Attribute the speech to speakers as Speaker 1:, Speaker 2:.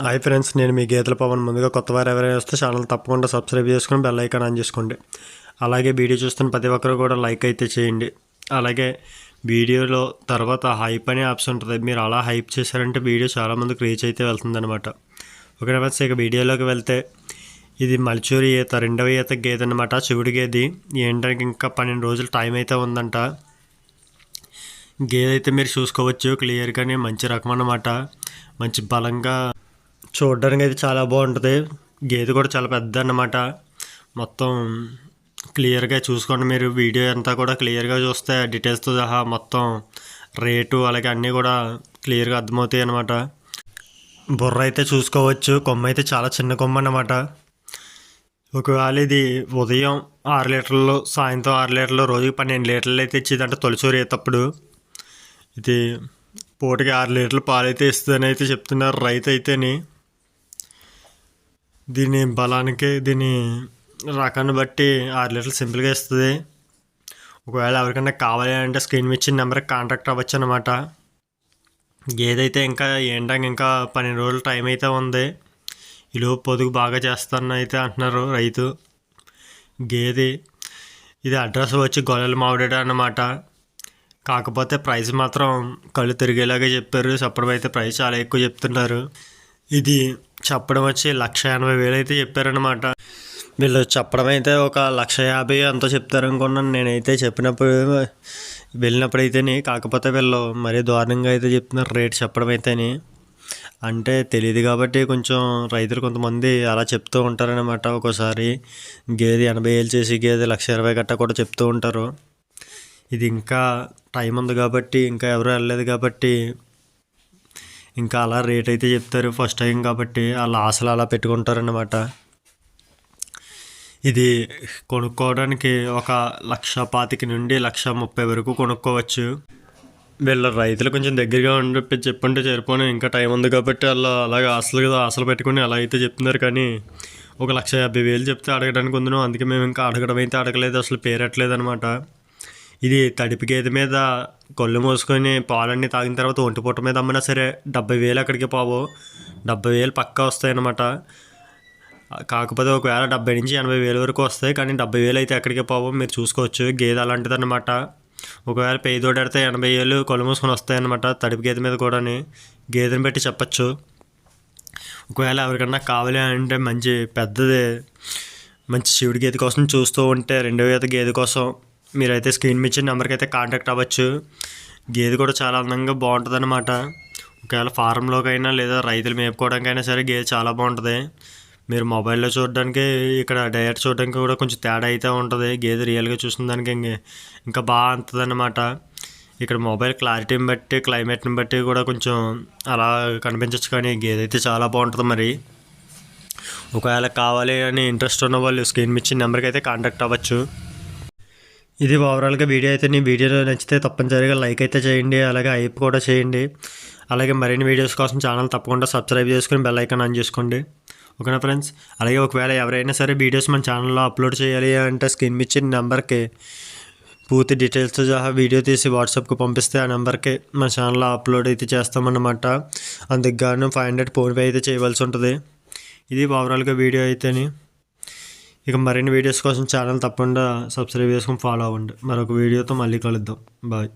Speaker 1: Hi friends నేను మీ గీతల పవన్. ముందుగా కొత్త వారు ఎవరైనా వస్తే ఛానల్ తప్పకుండా సబ్స్క్రైబ్ చేసుకుని బెల్ ఐకాన్ ఆన్ చేసుకోండి. అలాగే వీడియో చూస్తున్న ప్రతి ఒక్కరు కూడా లైక్ అయితే చేయండి. అలాగే వీడియోలో తర్వాత హైప్ అనే ఆప్షన్ ఉంటుంది. మీరు అలా హైప్ చేశారంటే వీడియో చాలామందికి రీచ్ అయితే వెళ్తుందనమాట ఒకటి ఫ్రెండ్స్ ఇక వీడియోలోకి వెళ్తే ఇది మల్చూరి ఈత రెండవ ఈత గేదె అనమాట శివుడి గేది ఏంటంటే ఇంకా పన్నెండు రోజులు టైం అయితే ఉందంట. గేదె అయితే మీరు చూసుకోవచ్చు క్లియర్గానే మంచి రకం అన్నమాట. మంచి బలంగా చూడడానికి అయితే చాలా బాగుంటుంది. గేదె కూడా చాలా పెద్ద అన్నమాట. మొత్తం క్లియర్గా చూసుకోండి మీరు. వీడియో అంతా కూడా క్లియర్గా చూస్తే డీటెయిల్స్తో సహా మొత్తం రేటు అలాగే అన్నీ కూడా క్లియర్గా అర్థమవుతాయి అన్నమాట. బుర్ర అయితే చూసుకోవచ్చు. కొమ్మ అయితే చాలా చిన్న కొమ్మ అన్నమాట. ఒకవేళ ఇది ఉదయం ఆరు లీటర్లు సాయంత్రం ఆరు లీటర్లు రోజుకి పన్నెండు లీటర్లు అయితే ఇచ్చేది అంటే తొలిచూరు అయ్యేటప్పుడు ఇది పూటకి ఆరు లీటర్లు పాలు అయితే ఇస్తుందని అయితే చెప్తున్నారు రైతు అయితేని. దీని బలానికి దీని రకాన్ని బట్టి ఆరు లీటర్లు సింపుల్గా ఇస్తుంది. ఒకవేళ ఎవరికైనా కావాలి అంటే స్క్రీన్ ఇచ్చిన నెంబర్కి కాంటాక్ట్ అవ్వచ్చు అనమాట ఏదైతే ఇంకా ఏంటంటే ఇంకా పన్నెండు రోజులు టైం అయితే ఉంది ఈలోపు పొదుగు బాగా చేస్తాను అయితే అంటున్నారు రైతు. గేది ఇది అడ్రస్ వచ్చి గొల్లలు మావిడ అన్నమాట. కాకపోతే ప్రైస్ మాత్రం కళ్ళు తిరిగేలాగా చెప్పారు. చెప్పడం అయితే ప్రైస్ చాలా ఎక్కువ చెప్తున్నారు ఇది చెప్పడం వచ్చి లక్ష ఎనభై వేలు అయితే చెప్పారనమాట వీళ్ళు చెప్పడం అయితే ఒక లక్ష యాభై ఎంతో చెప్తారు అనుకున్నాను నేనైతే చెప్పినప్పుడు వెళ్ళినప్పుడు అయితేనే కాకపోతే వీళ్ళు మరీ దారుణంగా అయితే చెప్తున్నారు రేట్ చెప్పడం అయితేనే. అంటే తెలియదు కాబట్టి కొంచెం రైతులు కొంతమంది అలా చెప్తూ ఉంటారనమాట ఒక్కోసారి గేదె ఎనభై వేలు చేసి గేదె లక్ష ఇరవై గట్ట కూడా చెప్తూ ఉంటారు. ఇది ఇంకా టైం ఉంది కాబట్టి ఇంకా ఎవరు వెళ్ళలేదు కాబట్టి ఇంకా అలా రేట్ అయితే చెప్తారు. ఫస్ట్ టైం కాబట్టి వాళ్ళ ఆశలు అలా పెట్టుకుంటారనమాట ఇది కొనుక్కోవడానికి ఒక లక్ష పాతిక నుండి లక్ష ముప్పై వరకు కొనుక్కోవచ్చు. వీళ్ళ రైతులు కొంచెం దగ్గరగా ఉండి చెప్పుంటే సరిపోను. ఇంకా టైం ఉంది కాబట్టి వాళ్ళు అలాగే ఆశలు కదా ఆశలు పెట్టుకుని అలా అయితే చెప్తున్నారు. కానీ ఒక లక్ష యాభై వేలు చెప్తే అడగడానికి ఉందను అందుకే మేము ఇంకా అడగడం అయితే అడగలేదు. అసలు పేరట్లేదు అనమాట ఇది తడిపి గేదె మీద కళ్ళు మూసుకొని పాలన్నీ తాగిన తర్వాత ఒంటిపూట మీద అమ్మినా సరే డెబ్బై వేలు అక్కడికి పోవు. డెబ్బై వేలు పక్కా వస్తాయి అన్నమాట కాకపోతే ఒకవేళ డెబ్బై నుంచి ఎనభై వేల వరకు వస్తాయి కానీ డెబ్బై వేలు అయితే ఎక్కడికి పోవు? మీరు చూసుకోవచ్చు గేదె అలాంటిది అనమాట ఒకవేళ పేదోడెడితే ఎనభై వేలు కళ్ళు మూసుకొని వస్తాయన్నమాట తడిపి గేదె మీద కూడా గేదెని బట్టి చెప్పచ్చు. ఒకవేళ ఎవరికన్నా కావాలి అంటే మంచి పెద్దది మంచి శివుడి గేదె కోసం చూస్తూ ఉంటే రెండో ఈత గేదె కోసం మీరైతే స్క్రీన్ మీద ఇచ్చిన నెంబర్కి అయితే కాంటాక్ట్ అవ్వచ్చు. గేదె కూడా చాలా అందంగా బాగుంటుంది అనమాట ఒకవేళ ఫారంలోకైనా లేదా రైతులు మేపుకోవడానికైనా సరే గేదె చాలా బాగుంటుంది. మీరు మొబైల్లో చూడడానికి ఇక్కడ డైరెక్ట్ చూడడానికి కూడా కొంచెం తేడా అయితే ఉంటుంది. గేదె రియల్గా చూసిన దానికి ఇంకా బాగా అంతుంది అనమాట ఇక్కడ మొబైల్ క్లారిటీని బట్టి క్లైమేట్ని బట్టి కూడా కొంచెం అలా కనిపించవచ్చు కానీ గేదె అయితే చాలా బాగుంటుంది మరి. ఒకవేళ కావాలి అని ఇంట్రెస్ట్ ఉన్న వాళ్ళు స్క్రీన్ ఇచ్చిన నెంబర్కి అయితే కాంటాక్ట్ అవ్వచ్చు. ఇది ఓవరాల్గా వీడియో అయితే నీ వీడియోలో నచ్చితే తప్పనిసరిగా లైక్ అయితే చేయండి అలాగే ఐప్ కూడా చేయండి. అలాగే మరిన్ని వీడియోస్ కోసం ఛానల్ తప్పకుండా సబ్స్క్రైబ్ చేసుకుని బెల్ ఐకాన్ ఆన్ చేసుకోండి. ఓకేనా ఫ్రెండ్స్? అలాగే ఒకవేళ ఎవరైనా సరే వీడియోస్ మన ఛానల్లో అప్లోడ్ చేయాలి అంటే స్క్రీన్ ఇచ్చిన నెంబర్కి పూర్తి డీటెయిల్స్తో సహా వీడియో తీసి వాట్సాప్కి పంపిస్తే ఆ నెంబర్కి మన ఛానల్లో అప్లోడ్ అయితే చేస్తామన్నమాట. అందుకు గాను ఫైవ్ హండ్రెడ్ ఫోన్పే అయితే చేయవలసి ఉంటుంది. ఇది ఓవరాల్గా వీడియో అయితేని. ఇక మరిన్ని వీడియోస్ కోసం ఛానల్ తప్పకుండా సబ్స్క్రైబ్ చేసుకొని ఫాలో అవ్వండి. మరొక వీడియోతో మళ్ళీ కలుద్దాం. బాయ్